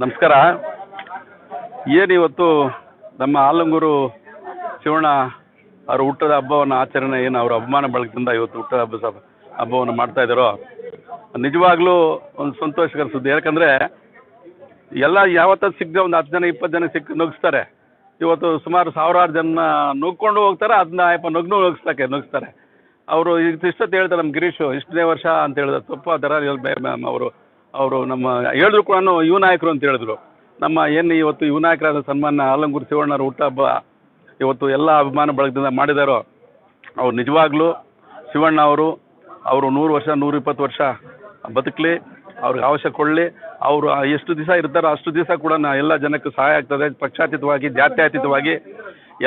ನಮಸ್ಕಾರ. ಏನಿವತ್ತು ನಮ್ಮ ಆಲಂಗೂರು ಶಿವಣ್ಣ ಅವ್ರ ಹುಟ್ಟದ ಹಬ್ಬವನ್ನು ಆಚರಣೆ ಏನು ಅವರ ಅಭಿಮಾನ ಬಳಕದಿಂದ ಇವತ್ತು ಹುಟ್ಟದ ಹಬ್ಬ ಹಬ್ಬವನ್ನು ಮಾಡ್ತಾ ಇದ್ದಾರೋ, ನಿಜವಾಗ್ಲೂ ಒಂದು ಸಂತೋಷಕರ ಸುದ್ದಿ. ಯಾಕಂದರೆ ಎಲ್ಲ ಯಾವತ್ತೂ ಸಿಗದೆ ಒಂದು ಹತ್ತು ಜನ, ಇಪ್ಪತ್ತು ಜನ ಸಿಕ್ಕ ನುಗ್ಸ್ತಾರೆ. ಇವತ್ತು ಸುಮಾರು ಸಾವಿರಾರು ಜನ ನುಗ್ಕೊಂಡು ಹೋಗ್ತಾರೆ, ಅದನ್ನ ಯಪ್ಪ ನಗ್ನು ನುಗ್ಸ್ತಕ್ಕೆ ನುಗ್ಸ್ತಾರೆ. ಅವರು ಇಷ್ಟೊತ್ತು ಹೇಳ್ತಾರೆ ನಮ್ಮ ಗಿರೀಶು, ಇಷ್ಟನೇ ವರ್ಷ ಅಂತ ಹೇಳಿದ್ರು ತಪ್ಪು, ಆ ಥರ ಅವರು ಅವರು ನಮ್ಮ ಹೇಳಿದ್ರು ಕೂಡ ಯುವ ನಾಯಕರು ಅಂತ ಹೇಳಿದ್ರು. ನಮ್ಮ ಏನು ಇವತ್ತು ಯುವ ನಾಯಕರಾದ ಸನ್ಮಾನ ಆಲಂಗೂರು ಹುಟ್ಟ ಹಬ್ಬ, ಇವತ್ತು ಎಲ್ಲ ಅಭಿಮಾನ ಬಳಗದಿಂದ ಮಾಡಿದಾರೋ, ಅವ್ರು ನಿಜವಾಗ್ಲೂ ಶಿವಣ್ಣ ಅವರು ಅವರು ನೂರು ವರ್ಷ, ನೂರ ಇಪ್ಪತ್ತು ವರ್ಷ ಬದುಕಲಿ, ಅವ್ರಿಗೆ ಅವಶ್ಯ ಕೊಡಲಿ, ಅವರು ಎಷ್ಟು ದಿವಸ ಇರ್ತಾರೋ ಅಷ್ಟು ದಿವಸ ಕೂಡ ಎಲ್ಲ ಜನಕ್ಕೆ ಸಹಾಯ ಆಗ್ತದೆ. ಪಕ್ಷಾತೀತವಾಗಿ, ಜಾತ್ಯಾತೀತವಾಗಿ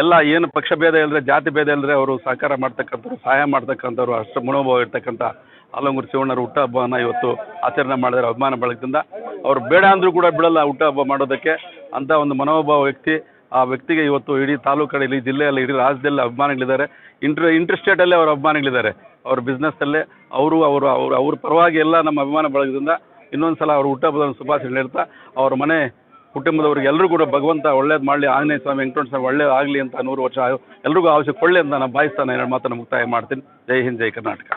ಎಲ್ಲ ಏನು ಪಕ್ಷ ಭೇದ ಇಲ್ಲದೆ ಜಾತಿ ಭೇದ ಇಲ್ಲದೆ ಅವರು ಸಹಕಾರ ಮಾಡ್ತಕ್ಕಂಥವ್ರು, ಸಹಾಯ ಮಾಡ್ತಕ್ಕಂಥವ್ರು, ಅಷ್ಟು ಮನೋಭಾವ ಇರ್ತಕ್ಕಂಥ ಆಲಂಗೂರು ಶಿವಣ್ಣರ ಹುಟ್ಟಹಬ್ಬನ ಇವತ್ತು ಆಚರಣೆ ಮಾಡಿದ್ದಾರೆ ಅಭಿಮಾನ ಬಳಕದಿಂದ ಅವ್ರು ಬೇಡ ಅಂದರೂ ಕೂಡ ಬಿಡಲ್ಲ ಹಬ್ಬ ಮಾಡೋದಕ್ಕೆ ಅಂತ ಒಂದು ಮನೋಭಾವ ವ್ಯಕ್ತಿ. ಆ ವ್ಯಕ್ತಿಗೆ ಇವತ್ತು ಇಡೀ ತಾಲೂಕಲ್ಲಿ ಜಿಲ್ಲೆಯಲ್ಲಿ, ಇಡೀ ರಾಜ್ಯದಲ್ಲಿ ಅಭಿಮಾನಿಗಳಿದ್ದಾರೆ. ಇಂಟ್ರ್ ಇಂಟರ್ ಸ್ಟೇಟಲ್ಲೇ ಅವ್ರ ಅಭಿಮಾನಿಗಳಿದ್ದಾರೆ. ಅವ್ರ ಬಿಸ್ನೆಸ್ಸಲ್ಲೇ ಅವರು ಅವರು ಅವರು, ಅವ್ರ ಪರವಾಗಿ ಎಲ್ಲ ನಮ್ಮ ಅಭಿಮಾನ ಬಳಗದಿಂದ ಇನ್ನೊಂದು ಸಲ ಅವ್ರ ಹುಟ್ಟಹಬ್ಬದ ಶುಭಾಶಯ ಹೇಳ್ತಾ, ಅವ್ರ ಮನೆ ಕುಟುಂಬದವ್ರಿಗೆ ಎಲ್ಲರೂ ಕೂಡ ಭಗವಂತ ಒಳ್ಳೇದು ಮಾಡಲಿ, ಆಂಜನೇಯ ಸ್ವಾಮಿ, ವೆಂಕಟೇಶ್ವರ ಸ್ವಾಮಿ ಒಳ್ಳೇದಾಗಲಿ ಅಂತ ನೂರು ವರ್ಷ ಎಲ್ರಿಗೂ ಅವಶ್ಯ ಕೊಳ್ಳಿ ಅಂತ ನಾನು ಬಾಯಿಸ್ತಾನೆ ಎರಡು ಮಾತನ್ನು ಮುಕ್ತಾಯ ಮಾಡ್ತೀನಿ. ಜೈ ಹಿಂದ್, ಜೈ ಕರ್ನಾಟಕ.